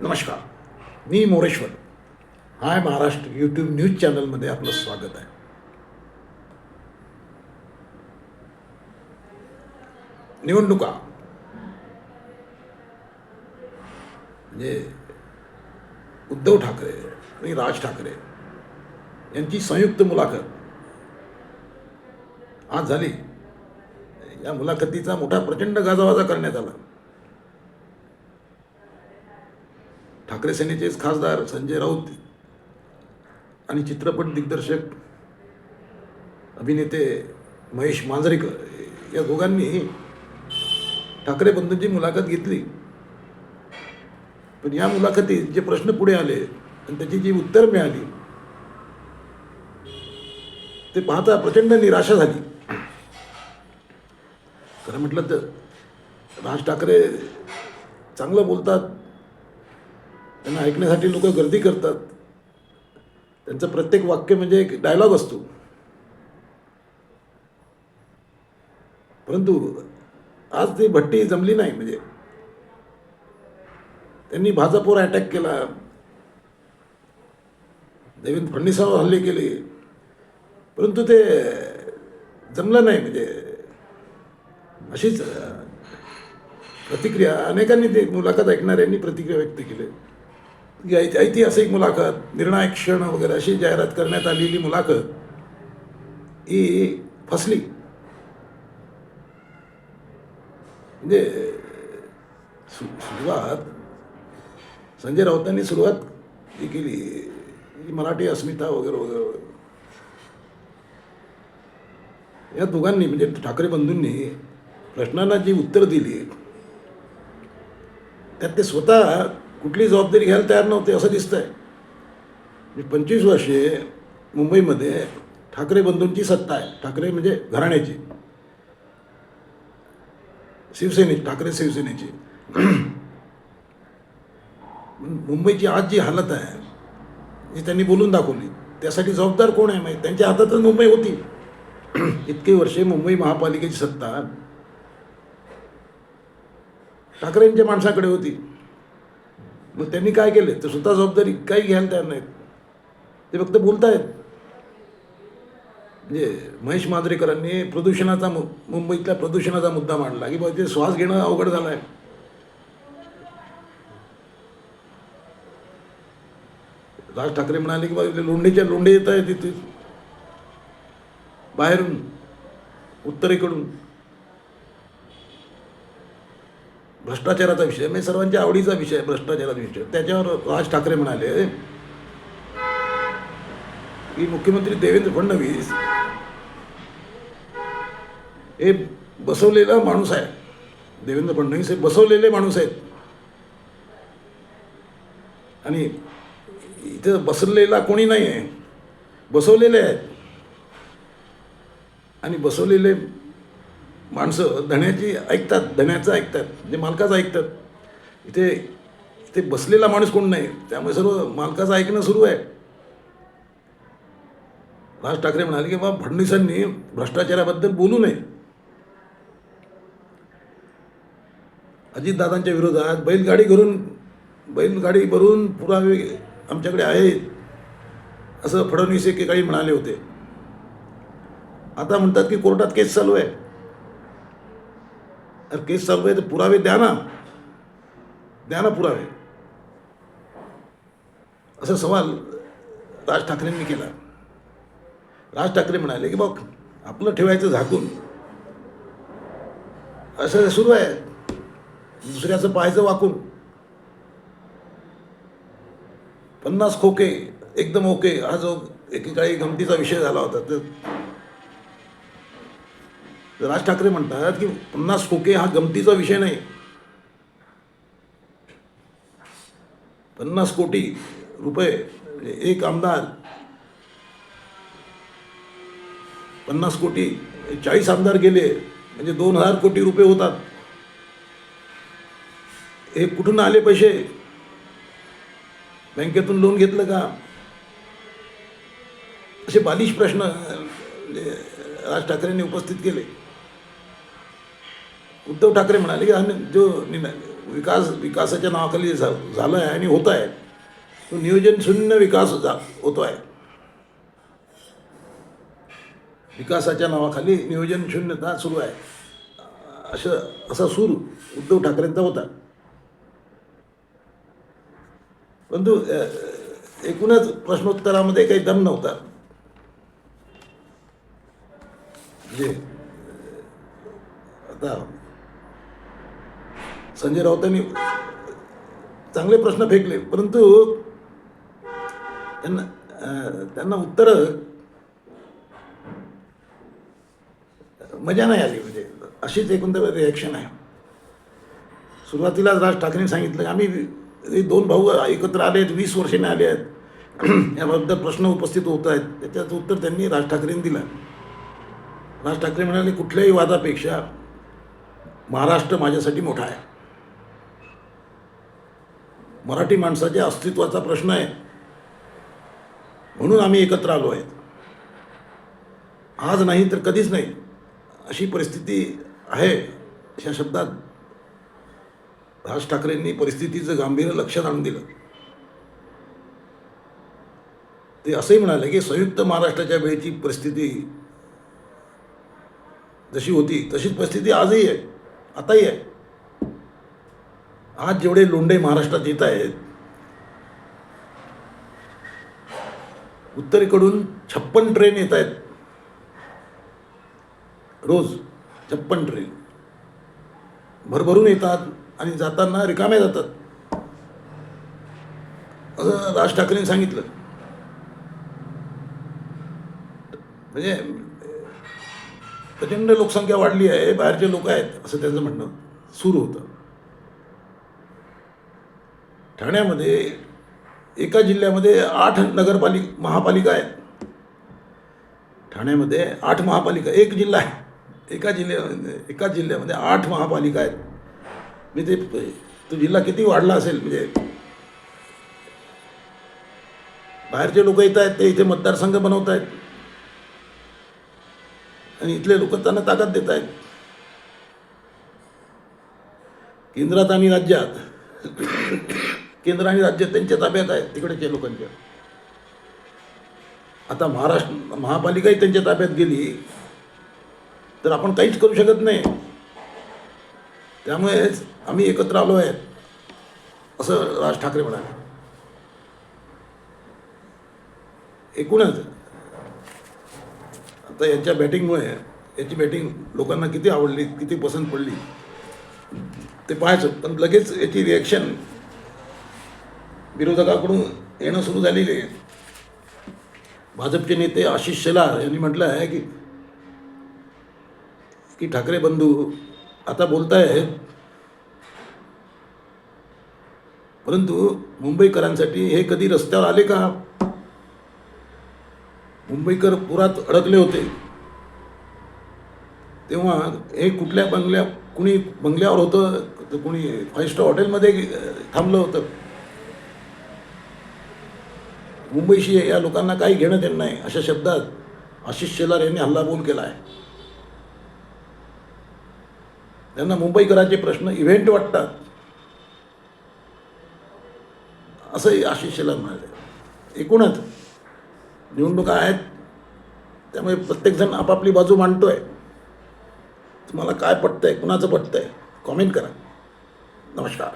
नमस्कार मी Moreshwar. Hi Maharashtra YouTube news चॅनलमध्ये आपलं स्वागत आहे. निवडणुका. म्हणजे उद्धव ठाकरे आणि राज ठाकरे यांची संयुक्त मुलाखत आज झाली. या मुलाखतीचा मोठा प्रचंड गाजावाजा करण्यात आला. ठाकरे सेनेचेच खासदार संजय राऊत आणि चित्रपट दिग्दर्शक अभिनेते महेश मांजरेकर या दोघांनी ठाकरे बंधूंची मुलाखत घेतली. पण या मुलाखतीत जे प्रश्न पुढे आले आणि त्याची जी उत्तर मिळाली ते पाहता प्रचंड निराशा झाली. खरं म्हटलं तर राज ठाकरे चांगलं बोलतात त्यांना ऐकण्यासाठी लोक गर्दी करतात. त्यांचं प्रत्येक वाक्य म्हणजे एक डायलॉग असतो. परंतु आज ती भट्टी जमली नाही म्हणजे. त्यांनी भाजपवर अटॅक केला. देवेंद्र फडणवीसावर हल्ले केले. परंतु ते जमलं नाही म्हणजे. अशीच प्रतिक्रिया अनेकांनी ते मुलाखत ऐकणाऱ्यांनी प्रतिक्रिया व्यक्त केली. ऐतिहासिक मुलाखत निर्णायक क्षण वगैरे अशी जाहिरात करण्यात आलेली मुलाखत ही फसली. म्हणजे सुरुवात संजय राऊतांनी सुरुवात ही केली. मराठी अस्मिता वगैरे वगैरे. या दोघांनी म्हणजे ठाकरे बंधूंनी प्रश्नांना जी उत्तर दिली त्यात ते स्वतः कुठली जबाबदारी घ्यायला तयार नव्हते असं दिसतंय. म्हणजे पंचवीस वर्षे मुंबईमध्ये ठाकरे बंधूंची सत्ता आहे. ठाकरे म्हणजे घराण्याची. शिवसेनेची ठाकरे शिवसेनेची. मुंबईची आज जी हालत आहे जी त्यांनी बोलून दाखवली. त्यासाठी जबाबदार कोण आहे माहीत? त्यांच्या हातातच मुंबई होती. इतके वर्षे मुंबई महापालिकेची सत्ता ठाकरेंच्या माणसाकडे होती. मग त्यांनी काय केले? तर स्वतः जबाबदारी काही घ्यायला तयार नाहीत. ते फक्त बोलतायत. म्हणजे महेश मांजरेकरांनी प्रदूषणाचा मु मुंबईतल्या प्रदूषणाचा मुद्दा मांडला की बाबा ते श्वास घेणं अवघड झालं आहे राज ठाकरे म्हणाले की बाबा लोंढेच्या लोंढे येत आहेत तिथे बाहेरून उत्तरेकडून. भ्रष्टाचाराचा विषय म्हणजे सर्वांच्या आवडीचा विषय भ्रष्टाचाराचा विषय त्याच्यावर राज ठाकरे म्हणाले की मुख्यमंत्री देवेंद्र फडणवीस हे बसवलेला माणूस आहे. देवेंद्र फडणवीस हे बसवलेले माणूस आहेत. आणि इथं बसलेला कोणी नाही आहे बसवलेले आहेत. आणि बसवलेले माणसं धण्याची ऐकतात धण्याचं ऐकतात म्हणजे मालकाचं ऐकतात. इथे इथे बसलेला माणूस कोण नाही त्यामुळे सर्व मालकाचं ऐकणं सुरू आहे. राज ठाकरे म्हणाले की बाबा फडणवीसांनी भ्रष्टाचाराबद्दल बोलू नये. अजितदादांच्या विरोधात बैलगाडी घरून बैलगाडी भरून पुरावे आमच्याकडे आहेत असं फडणवीस एकेकाळी म्हणाले होते. आता म्हणतात की कोर्टात केस चालू आहे. अरे केस चालू आहे तर पुरावे द्या ना. द्या ना पुरावे. असा सवाल राज ठाकरेंनी केला. राज ठाकरे म्हणाले की बघ आपलं ठेवायचं झाकून. असं सुरू आहे. दुसऱ्याचं पाहायचं वाकून. पन्नास खोके एकदम ओके. हा जो एकेकाळी गमतीचा विषय झाला होता तर राज ठाकरे म्हणतात की पन्नास खोके हा गमतीचा विषय नाही. पन्नास कोटी रुपये म्हणजे एक आमदार पन्नास कोटी चाळीस आमदार गेले म्हणजे दोन हजार कोटी रुपये होतात. हे कुठून आले पैसे? बँकेतून लोन घेतलं का? असे बालिश प्रश्न राज ठाकरेंनी उपस्थित केले. उद्धव ठाकरे म्हणाले की आणि जो विकास विकासाच्या नावाखाली झा झालं आहे आणि होत आहे तो नियोजन शून्य विकास झा होतो आहे विकासाच्या नावाखाली नियोजन शून्यता सुरू आहे. असं असा सूर उद्धव ठाकरेंचा होता. परंतु एकूणच प्रश्नोत्तरामध्ये काही दम नव्हता. म्हणजे आता संजय राऊतांनी चांगले प्रश्न फेकले परंतु त्यांना त्यांना उत्तरं मजा नाही आली म्हणजे अशीच एकंदर रिॲक्शन आहे. सुरुवातीलाच राज ठाकरेंनी सांगितलं की आम्ही दोन भाऊ एकत्र आले आहेत वीस वर्षाने आले आहेत. याबद्दल प्रश्न उपस्थित होत आहेत. त्याच्याचं उत्तर त्यांनी राज ठाकरेंनी दिलं. राज ठाकरे म्हणाले कुठल्याही वादापेक्षा महाराष्ट्र माझ्यासाठी मोठा आहे. मराठी माणसाच्या अस्तित्वाचा प्रश्न आहे. म्हणून आम्ही एकत्र आलो आहेत. आज नाही तर कधीच नाही अशी परिस्थिती आहे. अशा शब्दात राज ठाकरेंनी परिस्थितीचं गांभीर्य लक्षात आणून दिलं. ते असंही म्हणाले की संयुक्त महाराष्ट्राच्या वेळेची परिस्थिती जशी होती तशीच परिस्थिती आजही आहे. आताही आहे. आज जेवढे लोंढे महाराष्ट्रात येत आहेत उत्तरेकडून छप्पन ट्रेन येत आहेत. रोज छप्पन ट्रेन भरभरून येतात आणि जाताना रिकाम्या जातात. असं राज ठाकरेंनी सांगितलं. म्हणजे प्रचंड लोकसंख्या वाढली आहे बाहेरचे लोक आहेत असं त्यांचं म्हणणं सुरू होतं. ठाण्यामध्ये एका जिल्ह्यामध्ये आठ नगरपालिक महापालिका आहेत. ठाण्यामध्ये आठ महापालिका एक जिल्हा आहे. एका जिल्ह्यामध्ये एका जिल्ह्यामध्ये आठ महापालिका आहेत. म्हणजे ते तो जिल्हा किती वाढला असेल म्हणजे बाहेरचे लोक येत आहेत ते इथे मतदारसंघ बनवत आहेत. आणि इथले लोक त्यांना ताकद देत आहेत. केंद्रात आणि राज्यात केंद्र आणि राज्य त्यांच्या ताब्यात आहेत तिकडच्या लोकांच्या आता महाराष्ट्र महापालिकाही त्यांच्या ताब्यात गेली तर आपण काहीच करू शकत नाही. त्यामुळेच आम्ही एकत्र आलो आहेत असं राज ठाकरे म्हणाले. एकूणच आता यांच्या बॅटिंगमुळे याची बॅटिंग लोकांना किती आवडली किती पसंत पडली ते पाहायचं पण लगेच याची रिॲक्शन विरोधकाकडून येणं सुरू झालेले आहे. भाजपचे नेते आशिष शेलार यांनी म्हटलं आहे की की ठाकरे बंधू आता बोलतायत. परंतु मुंबईकरांसाठी हे कधी रस्त्यावर आले का? मुंबईकर पुरात अडकले होते. तेव्हा हे कुठल्या बंगल्या कुणी बंगल्यावर होतं तर कुणी फाईव्ह स्टार हॉटेलमध्ये थांबलं होतं. मुंबईशी या लोकांना काही घेणं देणं नाही अशा शब्दात आशिष शेलार यांनी हल्लाबोल केला आहे. त्यांना मुंबईकरांचे प्रश्न इव्हेंट वाटतात. असंही आशिष शेलार म्हणाले. एकूणच निवडणुका आहेत त्यामुळे प्रत्येकजण आपापली बाजू मांडतोय. तुम्हाला काय पटतंय कुणाचं पटतंय कॉमेंट करा. नमस्कार.